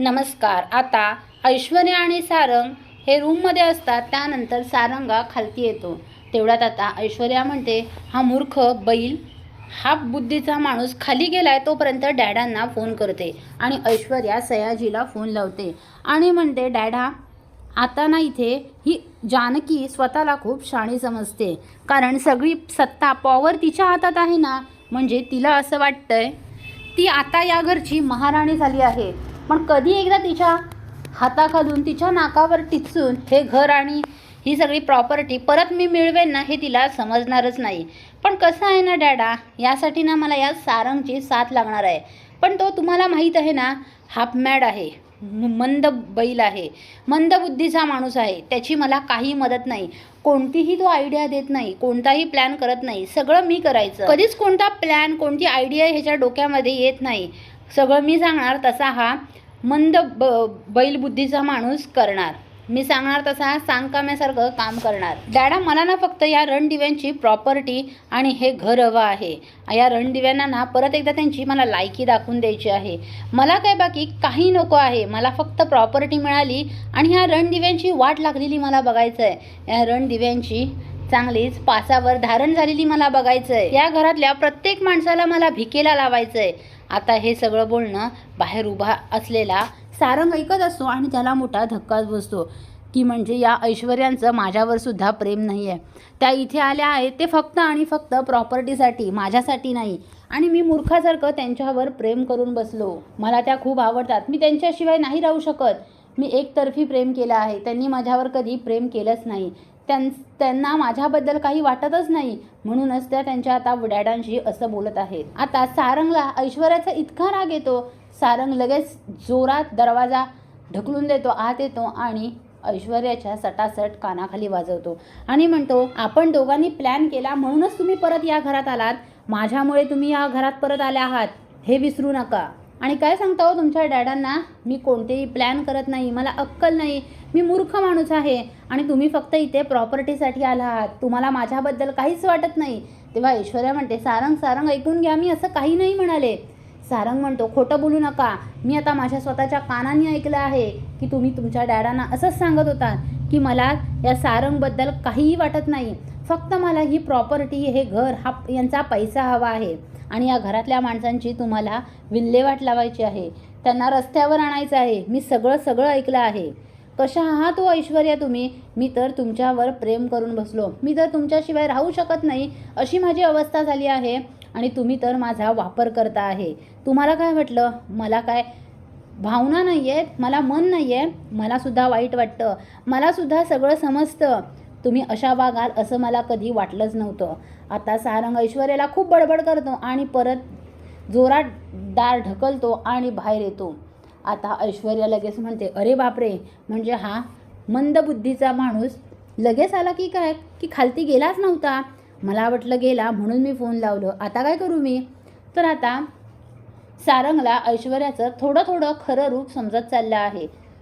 नमस्कार. आता ऐश्वर्या आणि सारंग हे रूममध्ये असतात त्यानंतर सारंगा खालती येतो. तेवढ्यात आता ऐश्वर्या म्हणते हा मूर्ख बैल हा बुद्धीचा माणूस खाली गेलाय तोपर्यंत डॅडांना फोन करते. आणि ऐश्वर्या सयाजीला फोन लावते आणि म्हणते डॅडा आता ना इथे ही जानकी स्वतःला खूप शाणी समजते. कारण सगळी सत्ता पॉवर तिच्या हातात आहे ना? म्हणजे तिला असं वाटतंय ती आता या घरची महाराणी झाली आहे. पण कधी एकदा तिच्या हाताखालून तिच्या नाकावर टिचून हे घर आणि ही सगळी प्रॉपर्टी परत मी मिळवेन ना हे तिला समजणारच नाही. पण कसं आहे ना डॅडा यासाठी ना मला या सारंगची साथ लागणार आहे. पण तो तुम्हाला माहीत आहे ना हाफ मॅड आहे. मंद बैल आहे. मंद बुद्धीचा माणूस आहे. त्याची मला काही मदत नाही. कोणतीही तो आयडिया देत नाही. कोणताही प्लॅन करत नाही. सगळं मी करायचं. कधीच कोणता प्लॅन कोणती आयडिया ह्याच्या डोक्यामध्ये येत नाही. सगळं मी सांगणार तसा हा मंद ब बैलबुद्धीचा माणूस करणार. मी सांगणार तसा सांगकाम्यासारखं काम करणार. डॅडा मला ना फक्त या रणदिव्यांची प्रॉपर्टी आणि हे घर हवं आहे. या रणदिव्यांना ना परत एकदा त्यांची मला लायकी दाखवून द्यायची आहे. मला काय बाकी? काही नको आहे. मला फक्त प्रॉपर्टी मिळाली आणि ह्या रणदिव्यांची वाट लागलेली मला बघायचं आहे या रणदिव्यांची चांगलीच पासावर धारण झालेली मला बघायचं आहे या घरातल्या प्रत्येक माणसाला मला भिकेला लावायचं आहे आता हे सगळं बोलणं बाहेर उभा असलेला सारंग ऐकत असतो आणि त्याला मोठा धक्काच बसतो. की म्हणजे या ऐश्वर्यांचं माझ्यावर सुद्धा प्रेम नाही आहे त्या इथे आल्या आहेत ते फक्त आणि फक्त प्रॉपर्टीसाठी माझ्यासाठी नाही. आणि मी मूर्खासारखं त्यांच्यावर प्रेम करून बसलो. मला त्या खूप आवडतात. मी त्यांच्याशिवाय नाही राहू शकत. मी एकतर्फी प्रेम केलं आहे. त्यांनी माझ्यावर कधी प्रेम केलंच नाही. त्यां त्यांना माझ्याबद्दल काही वाटतच नाही. म्हणूनच त्या त्यांच्या आता डॅडांशी असं बोलत आहेत. आता सारंगला ऐश्वर्याचा इतका राग येतो. सारंग लगेच जोरात दरवाजा ढकलून देतो आत येतो आणि ऐश्वर्याच्या सटासट कानाखाली वाजवतो. आणि म्हणतो आपण दोघांनी प्लॅन केला म्हणूनच तुम्ही परत या घरात आलात. माझ्यामुळे तुम्ही या घरात परत आले आहात. हे विसरू नका. आणि काय सांगता हो तुमच्या डॅडांना? मी कोणतेही प्लॅन करत नाही मला अक्कल नाही. मी मूर्ख माणूस आहे आणि तुम्ही फक्त इथे प्रॉपर्टीसाठी आला आहात तुम्हाला माझ्याबद्दल काहीच वाटत नाही. तेव्हा ऐश्वर्या म्हणते सारंग सारंग ऐकून घ्या मी असं काही नाही म्हणाले. सारंग म्हणतो खोटं बोलू नका. मी आता माझ्या स्वतःच्या कानाने ऐकलं आहे की तुम्ही तुमच्या डॅडांना असंच सांगत होता की मला या सारंगबद्दल काहीही वाटत नाही. फक्त मला ही प्रॉपर्टी हे घर हा यांचा पैसा हवा आहे. आणि या घरातल्या माणसांची तुम्हाला विल्हेवाट लावायची आहे. त्यांना रस्त्यावर आणायचं आहे. मी सगळं सगळं ऐकलं आहे. कशा आहात हो ऐश्वर्या तुम्ही? मी तर तुमच्यावर प्रेम करून बसलो. मी तर तुमच्याशिवाय राहू शकत नाही अशी माझी अवस्था झाली आहे. आणि तुम्ही तर माझा वापर करता आहे. तुम्हाला काय वाटलं? मला काय भावना नाही आहेत मला मन नाही आहे मलासुद्धा वाईट वाटतं. मलासुद्धा सगळं समजतं. तुम्ही अशा वागाल असं मला कधी वाटलंच नव्हतं. आता सारंग ऐश्वर्याला खूप बडबड करतो आणि परत जोरात दार ढकलतो आणि बाहेर येतो. आता ऐश्वर्या लगेच म्हणते अरे बापरे म्हणजे हा मंदबुद्धीचा माणूस लगेच आला की काय? की खालती गेलाच नव्हता? मला वाटलं गेला म्हणून मी फोन लावलं. आता काय करू मी? तर आता सारंगला ऐश्वर्याचं थोडं थोडं खरं रूप समजत चाललं आहे.